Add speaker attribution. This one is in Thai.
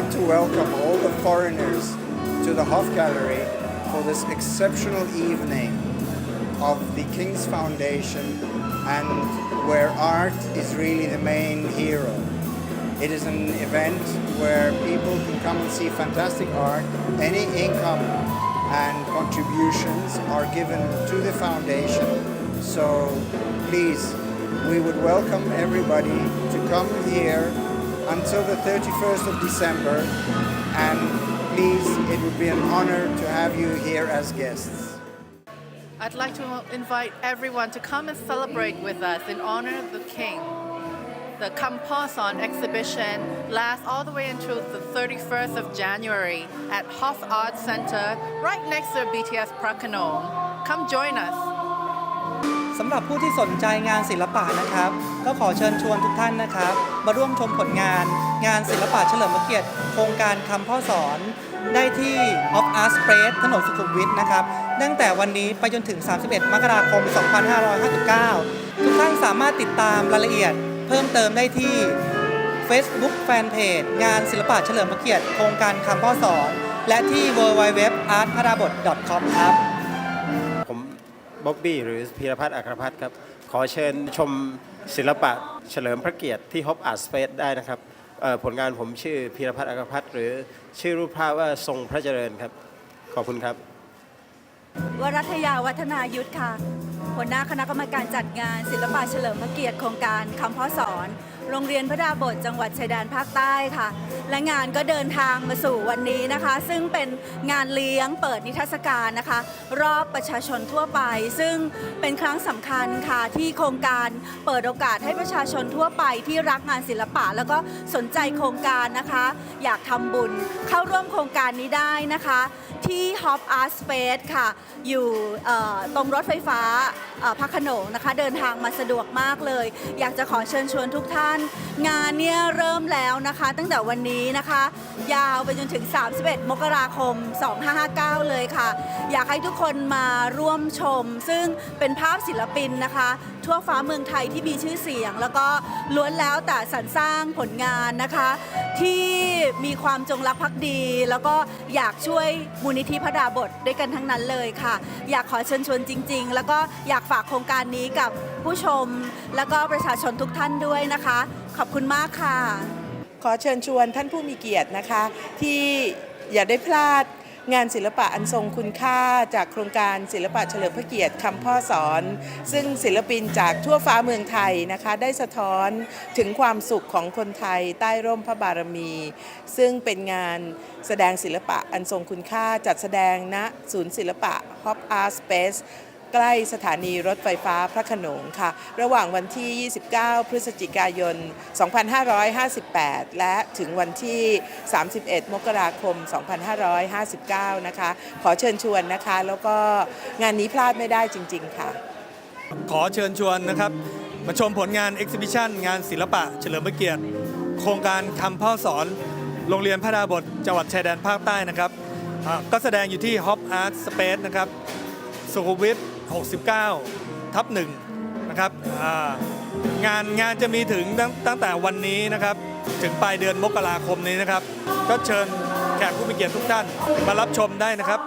Speaker 1: like to welcome all the foreigners to the Hof Gallery for this exceptional evening of the King's Foundation and where art is really the main hero. It is an event where people can come and see fantastic art. Any income and contributions are given to the foundation. So please, we would welcome everybody to come here until the 31st of December. And please, it would be an honor to have you here as guests.
Speaker 2: I'd like to invite everyone to come and celebrate with us in honor of the King. The Kamposon exhibition lasts all the way until the 31st of January at Hof Art Center, right next to BTS Prakanong. Come join us.
Speaker 3: สำหรับผู้ที่สนใจงานศิลปะนะครับ ก็ขอเชิญชวนทุกท่านนะครับ มาร่วมชมผลงาน งานศิลปะเฉลิมพระเกียรติ โครงการคำพ่อสอน ได้ที่ Of Art Space ถนนสุขุมวิทนะครับ ตั้งแต่วันนี้ไปจนถึง 31 มกราคม 2559 ทุกท่านสามารถติดตามรายละเอียด เพิ่มเติมได้ที่ Facebook Fanpage งานศิลปะเฉลิมพระเกียรติ โครงการคำพ่อสอน และที่ www.artparabot.com ครับ
Speaker 4: ผม บ๊อบบี้หรือพีรพัฒน์อัครพัฒน์ครับ ขอเชิญชมศิลปะเฉลิมพระเกียรติที่ฮอปอาร์ตสเปซได้นะครับผลงานผมชื่อพีรพัฒน์อัครพัฒน์หรือชื่อรูปภาพว่าทรงพระเจริญครับ ขอบคุณครับ
Speaker 5: วรัทยาวัฒนายุทธค่ะ หัวหน้าคณะกรรมการจัดงาน ศิลปะเฉลิมพระเกียรติโครงการคำพ่อสอน โรงเรียนพระดาบทจังหวัดชายแดนภาคใต้ค่ะ และงานก็เดินทางมาสู่วันนี้นะคะ ซึ่งเป็นงานเลี้ยงเปิดนิทรรศการนะคะ รอบประชาชนทั่วไป ซึ่งเป็นครั้งสำคัญค่ะที่โครงการเปิดโอกาสให้ประชาชนทั่วไปที่รักงานศิลปะ แล้วก็สนใจโครงการนะคะ อยากทำบุญเข้าร่วมโครงการนี้ได้นะคะที่ Hop Art Space ค่ะ อยู่ตรงรถไฟฟ้าพระขนงนะคะ เดินทางมาสะดวกมากเลย อยากจะขอเชิญชวนทุกท่าน งานเนี่ยเริ่มแล้วนะคะ ตั้งแต่วันนี้นะคะ ยาวไปจนถึง 31 มกราคม 2559 เลยค่ะ อยากให้ทุกคนมาร่วมชม ซึ่งเป็นภาพศิลปินนะคะ ทั่วฟ้าเมืองไทยที่มีชื่อเสียง แล้วก็ล้วนแล้วแต่สรรสร้างผลงานนะคะ ที่มีความจงรักภักดี แล้วก็อยากช่วยมูลนิธิพระดาบทด้วยกันทั้งนั้นเลยค่ะ อยากขอเชิญชวนจริง ๆ แล้วก็อยากฝากโครงการนี้กับผู้ชม แล้วก็ประชาชนทุกท่านด้วยนะคะ ขอบคุณมากค่ะ
Speaker 6: อเชิญชวนท่านผู้มีเกียรตินะคะ ที่อย่าได้พลาดงานศิลปะอันทรงคุณค่าจากโครงการศิลปะเฉลิมพระเกียรติคำพ่อสอน ซึ่งศิลปินจากทั่วฟ้าเมืองไทยนะคะ ได้สะท้อนถึงความสุขของคนไทยใต้ร่มพระบารมี ซึ่งเป็นงานแสดงศิลปะอันทรงคุณค่าจัดแสดงณศูนย์ศิลปะ Hop Art Space ใกล้สถานีรถไฟฟ้าพระขนงค่ะ ระหว่างวันที่ 29 พฤศจิกายน 2558 และถึงวันที่ 31 มกราคม 2559 นะคะ ขอเชิญชวนนะคะ แล้วก็งานนี้พลาดไม่ได้จริง ๆ ค่ะ
Speaker 7: ขอเชิญชวนนะครับ มาชมผลงาน Exhibition งานศิลปะเฉลิมพระเกียรติ โครงการคำพ่อสอน โรงเรียนพระดาบทจังหวัดชายแดนภาคใต้นะครับ ก็แสดงอยู่ที่ Hop Art Space นะครับ สุขุมวิท69 ทับหนึ่งนะครับงานงานจะมีถึงตั้งตั้งแต่วันนี้นะครับ ถึงปลายเดือนมกราคมนี้นะครับ ก็เชิญแขกผู้มีเกียรติทุกท่านมารับชมได้นะครับ